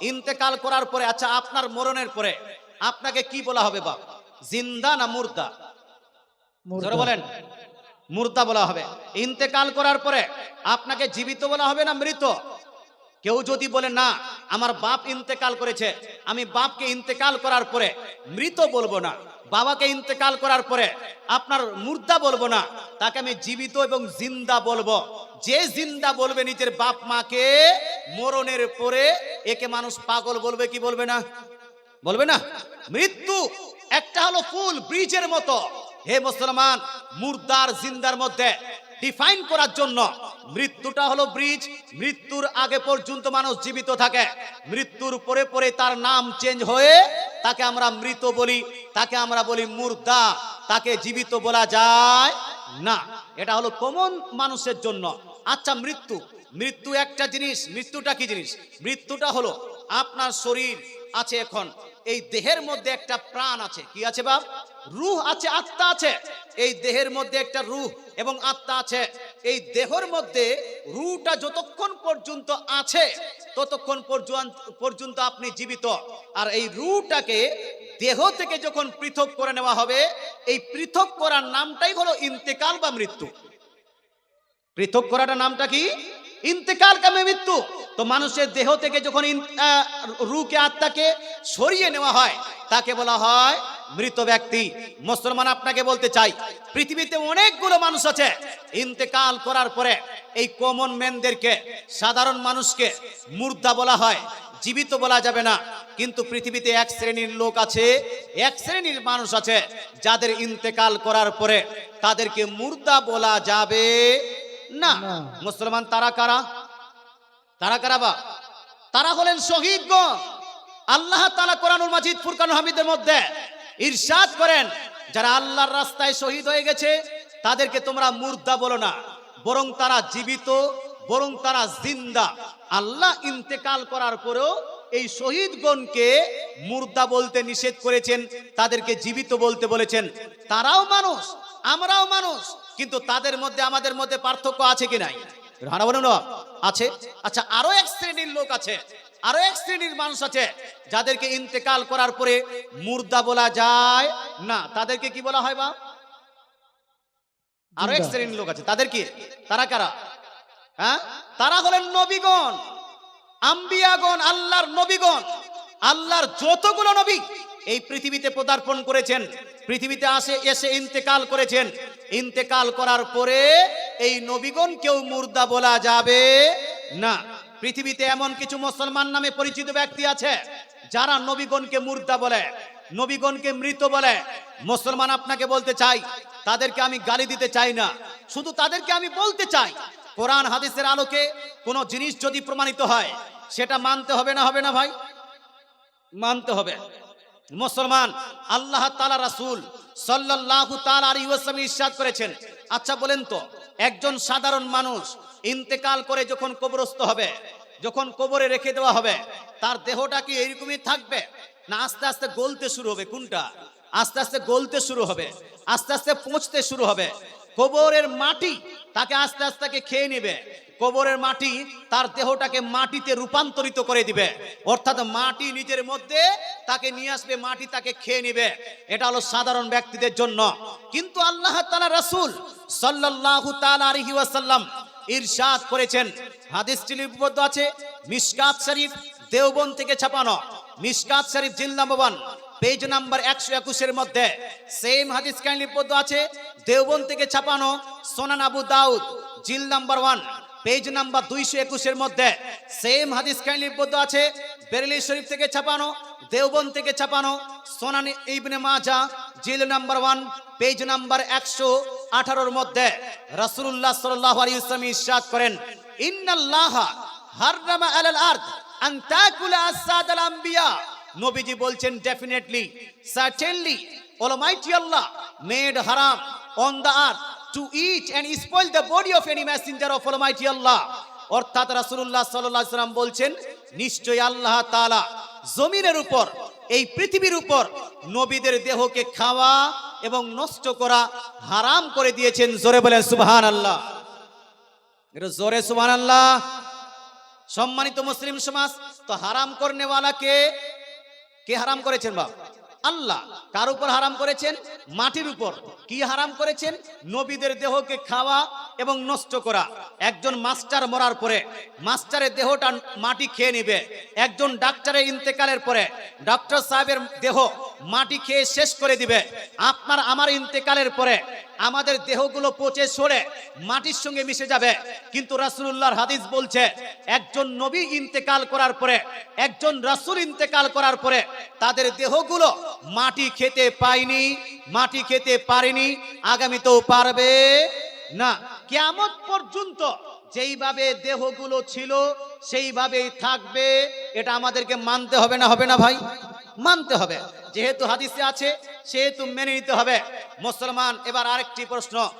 ইন্তেকাল করার পরে আচ্ছা আপনার মরণের পরে আপনাকে কি বলা হবে বাপ? জিন্দা না মুর্দা? বলেন। মুর্দা বলা হবে। ইন্তেকাল করার পরে আপনাকে জীবিত বলা হবে না মৃত? কেউ যদি বলে, না, আমার বাপ ইন্তেকাল করেছে, আমি বাপকে ইন্তেকাল করার পরে মৃত বলব না, বাবাকে ইন্তেকাল করার পরে আপনার মুর্দা বলব না, তাকে আমি জীবিত এবং জিন্দা বলব। যে জিন্দা বলবে নিজের বাপ মাকে, মরণের পরে একে মানুষ পাগল বলবে, কি বলবে না? বলবে না? মৃত্যু একটা হলো ফুল, ব্রিজের মতো। হে মুসলমান, মুর্দার জিন্দার মধ্যে ডিফাইন করার জন্য মৃত্যুটা হলো ব্রিজ। মৃত্যুর আগে পর্যন্ত মানুষ জীবিত থাকে। মৃত্যুর পরে পরে তার নাম চেঞ্জ হয়ে তাকে আমরা মৃত বলি। তাকে আমরা বলি মুর্দা। তাকে জীবিত বলা যায় না। এটা হলো কমন মানুষের জন্য। আচ্ছা মৃত্যু। মৃত্যু একটা জিনিস। মৃত্যুটা কি জিনিস? মৃত্যুটা হলো আপনার শরীর আছে এখন। এই দেহের মধ্যে একটা প্রাণ আছে। কি আছে বাপ? রুহ আছে, আত্মা আছে। এই দেহের মধ্যে একটা রুহ এবং আত্মা আছে। এই দেহর মধ্যে রুটা যতক্ষণ পর্যন্ত আছে, ততক্ষণ পর্যন্ত আপনি জীবিত। আর এই রুটাকে দেহ থেকে যখন পৃথক করে নেওয়া হবে, এই পৃথক করার নামটাই হলো ইন্তেকাল বা মৃত্যু। পৃথক করাটা নামটা কি? ইন্তেকাল কামে মৃত্যু। তো মানুষের দেহ থেকে যখন রুকে আত্মাকে সরিয়ে নেওয়া হয়, তাকে বলা হয় মৃত ব্যক্তি মুসলমান আপনাকে বলতে চাই পৃথিবীতে অনেকগুলো মানুষ আছে। ইন্তেকাল করার পরে এই কমন ম্যানদেরকে সাধারণ মানুষকে মুর্দা বলা হয় জীবিত বলা যাবে না। কিন্তু পৃথিবীতে এক শ্রেণির লোক আছে এক শ্রেণির মানুষ আছে যাদের ইন্তেকাল করার পরে তাদেরকে মুর্দা বলা যাবে না। মুসলমান তারা কারা? তারা কারা বা? তারা হলেন শহীদগণ আল্লাহ তালা কোরআনুল মাজিদ ফুরকান হামিদের মধ্যে ইরশাদ করেন, যারা আল্লাহর রাস্তায় শহীদ হয়ে গেছে, তাদেরকে তোমরা মুর্দা বলো না, বরং তারা জীবিত, বরং তারা জিন্দা। আল্লাহ ইন্তেকাল করার পরেও এই শহীদগণকে মুর্দা বলতে নিষেধ করেছেন, তাদেরকে জীবিত বলতে বলেছেন। তারাও মানুষ, আমরাও মানুষ, কিন্তু তাদের মধ্যে, আমাদের মধ্যে পার্থক্য আছে কি নাই? আছে? আচ্ছা আরও এক শ্রেণির লোক আছে। আরও এক শ্রেণির মানুষ আছে যাদেরকে ইন্তেকাল করার পরে মুর্দা বলা যায়। না তাদেরকে কি বলা হয় বা? আরও এক শ্রেণির লোক আছে তাদের কি? তারা কারা? হ্যাঁ? তারা হলেন নবীগণ আম্বিয়াগণ আল্লাহর নবীগণ। আল্লাহর যতগুলো নবী এই পৃথিবীতে পদার্পণ করেছেন পৃথিবীতে আসে এসে ইন্তেকাল করেছেন। ইন্তেকাল করার পরে এই নবীগণ কেউ মুর্দা বলা যাবে না। পৃথিবীতে এমন কিছু মুসলমান নামে পরিচিত ব্যক্তি আছে, যারা নবীগণকে মুর্দা বলে, নবীগণকে মৃত বলে। মুসলমান আপনাকে বলতে চাই, তাদেরকে আমি গালি দিতে চাই না। শুধু তাদেরকে আমি বলতে চাই, কোরআন হাদিসের আলোকে কোনো জিনিস যদি প্রমাণিত হয়, সেটা মানতে হবে না হবে না ভাই? মানতে হবে। মুসলমান, আল্লাহ তালা রাসুল তাআলা আলাইহি ওয়াসাল্লাম ইরশাদ করেছেন। আচ্ছা বলেন তো, একজন সাধারণ মানুষ ইন্তেকাল করে যখন কবরস্থ হবে, যখন কবরে রেখে দেওয়া হবে, তার দেহটা কি এইরকমই থাকবে? না, আস্তে আস্তে গলতে শুরু হবে কোনটা? আস্তে আস্তে গলতে শুরু হবে, আস্তে আস্তে পৌঁছতে শুরু হবে। কবরের মাটি তাকে আস্তে আস্তে খেয়ে নেবে। কবরের মাটি তার দেহটাকে মাটিতে রূপান্তরিত করে দিবে। অর্থাৎ মাটি নিজের মধ্যে তাকে নিয়ে আসবে, মাটি তাকে খেয়ে নেবে। এটা হলো সাধারণ ব্যক্তিদের জন্য। কিন্তু আল্লাহ তালা রাসূল সাল্লাল্লাহু তাআলা আলাইহি ওয়াসাল্লাম ইরশাদ করেছেন। হাদিসটি লিপিবদ্ধ আছে। মিশকাত শরীফ দেওবন থেকে ছাপানো। মিশকাত শরীফ জিল নাম্বার ওয়ান পেজ নাম্বার একশো একুশের মধ্যে। সেম হাদিস কাইন লিপিবদ্ধ আছে? দেওবন থেকে ছাপানো সোনান আবু দাউদ জিল নাম্বার ওয়ান, পেজ নাম্বার দুইশো একুশের মধ্যে। সেম হাদিস কাইন লিপিবদ্ধ আছে? বেরেলি শরীফ থেকে ছাপানো দেওবন থেকে ছাপানো সোনানি ইবনে মাজা জিল নাম্বার ওয়ান, পেজ নাম্বার একশো আঠারোর মধ্যে আলাইহি ওয়াসাল্লাম ইরশাদ করেন বলছেন আল্লাহ মেড হারাম on the earth to the body of any আল্লাহ অর্থাৎ বলছেন, নিশ্চয়ই আল্লাহ জমিনের উপর, এই পৃথিবীর উপর নবীদের দেহকে খাওয়া এবং নষ্ট করা হারাম করে দিয়েছেন, জোরে বলে সুবহানাল্লাহ। এটা জোরে সুবহানাল্লাহ। সম্মানিত মুসলিম সমাজ, তো হারাম করনেওয়ালা কে? কে হারাম করেছেন বাপ? আল্লাহ। কার উপর হারাম করেছেন? মাটির উপর। কি হারাম করেছেন? নবীদের দেহকে খাওয়া এবং নষ্ট করা। একজন মাস্টার মরার পরে মাস্টারের দেহটা মাটি খেয়ে নিবে। একজন ডাক্তারের ইন্তেকালের পরে ডক্টর সাহেবের দেহ মাটি খেয়ে শেষ করে দিবে। আপনার আমার ইন্তেকালের পরে আমাদের দেহগুলো পচে সরে মাটির সঙ্গে মিশে যাবে। কিন্তু রাসূলুল্লাহর হাদিস বলছে, একজন নবী ইন্তেকাল করার পরে, একজন রাসূল ইন্তেকাল করার পরে তাদের দেহগুলো মাটি খেতে পায়নি, মাটি খেতে পারেনি, আগামীতেও পারবে না। কিয়ামত পর্যন্ত যেইভাবে দেহগুলো ছিল, সেইভাবেই থাকবে। এটা আমাদেরকে মানতে হবে না হবে না ভাই? মানতে হবে। যেহেতু হাদিসে আছে, সেহেতু মেনে নিতে হবে। মুসলমান, এবার আরেকটি প্রশ্ন।